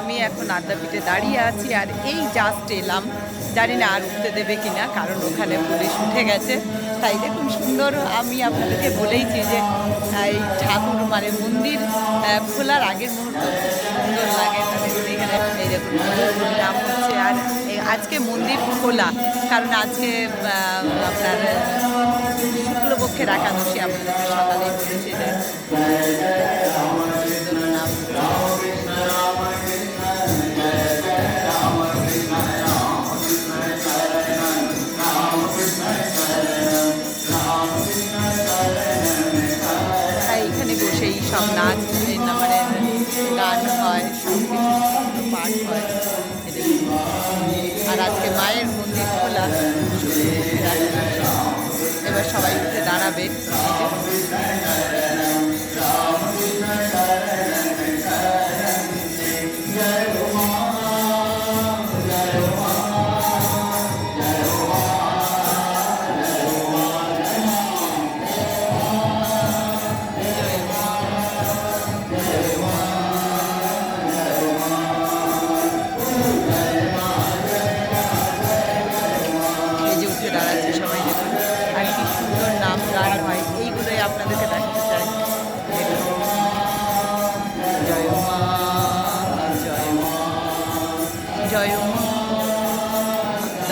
আমি এখন আদ্যাপীঠে দাঁড়িয়ে আছি আর এই জাস্ট এলাম। জানি না আর উঠতে দেবে কিনা, কারণ ওখানে পুলিশ উঠে গেছে। তাই দেখুন, সুন্দর আমি আপনাদেরকে বলেইছি যে, এই ঠাকুর মানে মন্দির খোলার আগের মুহূর্ত সুন্দর লাগে। এখানে নাম হচ্ছে, আর আজকে মন্দির খোলা, কারণ আজকে আপনার শুক্লপক্ষের একাদশী, আপনাদেরকে সকালেই বলেছি সব নাচ মানে গান হয় সব কিছু পাঠ হয়। আর আজকে মায়ের মন্দির খোলা এবার সবাই উঠে দাঁড়াবে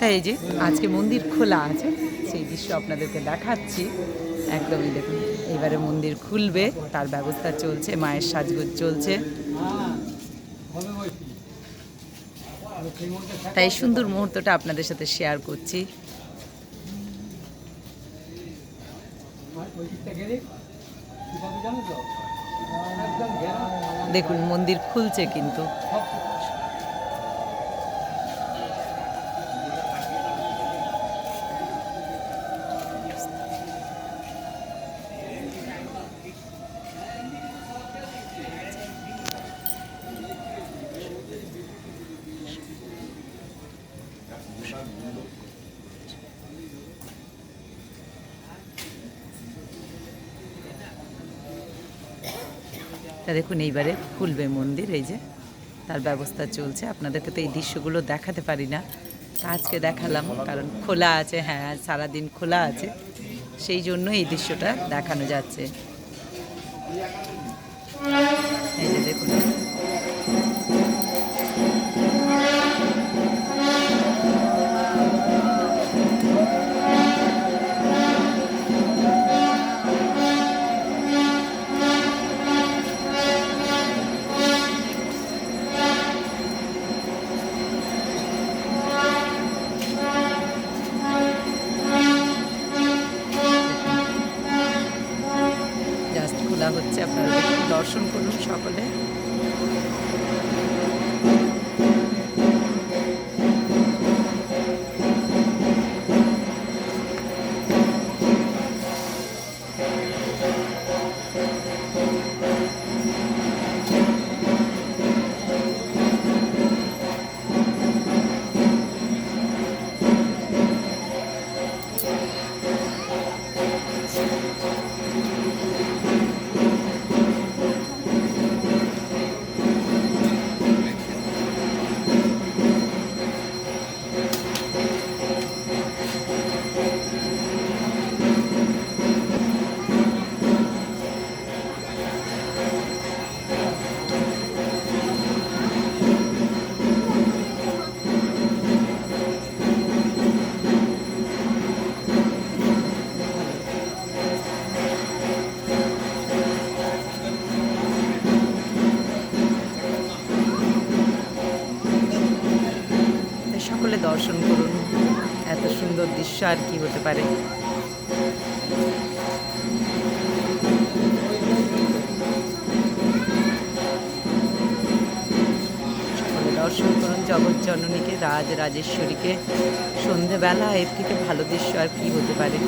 তাই যে আজকে মন্দির খোলা আছে, সেই দৃশ্য আপনাদেরকে দেখাচ্ছি। একদমই দেখুন, এবারে মন্দির খুলবে, তার ব্যবস্থা চলছে, মায়ের সাজগোজ চলছে। তাই সুন্দর মুহূর্তটা আপনাদের সাথে শেয়ার করছি। দেখুন, মন্দির খুলছে কিন্তু। তা দেখুন, এইবারে খুলবে মন্দির, এই যে তার ব্যবস্থা চলছে। আপনাদেরকে তো এই দৃশ্যগুলো দেখাতে পারি না। আজকে দেখালাম, কারণ খোলা আছে হ্যাঁ সারাদিন খোলা আছে। সেই জন্য এই দৃশ্যটা দেখানো যাচ্ছে। এই যে দেখুন দর্শন করুন সকলে। দর্শন করুন। এত সুন্দর দৃশ্য আর কি হতে পারে? দর্শন করুন জগৎ জননীকে, রাজ রাজেশ্বরীকে। সন্ধেবেলা এর থেকে ভালো দৃশ্য আর কি হতে পারে?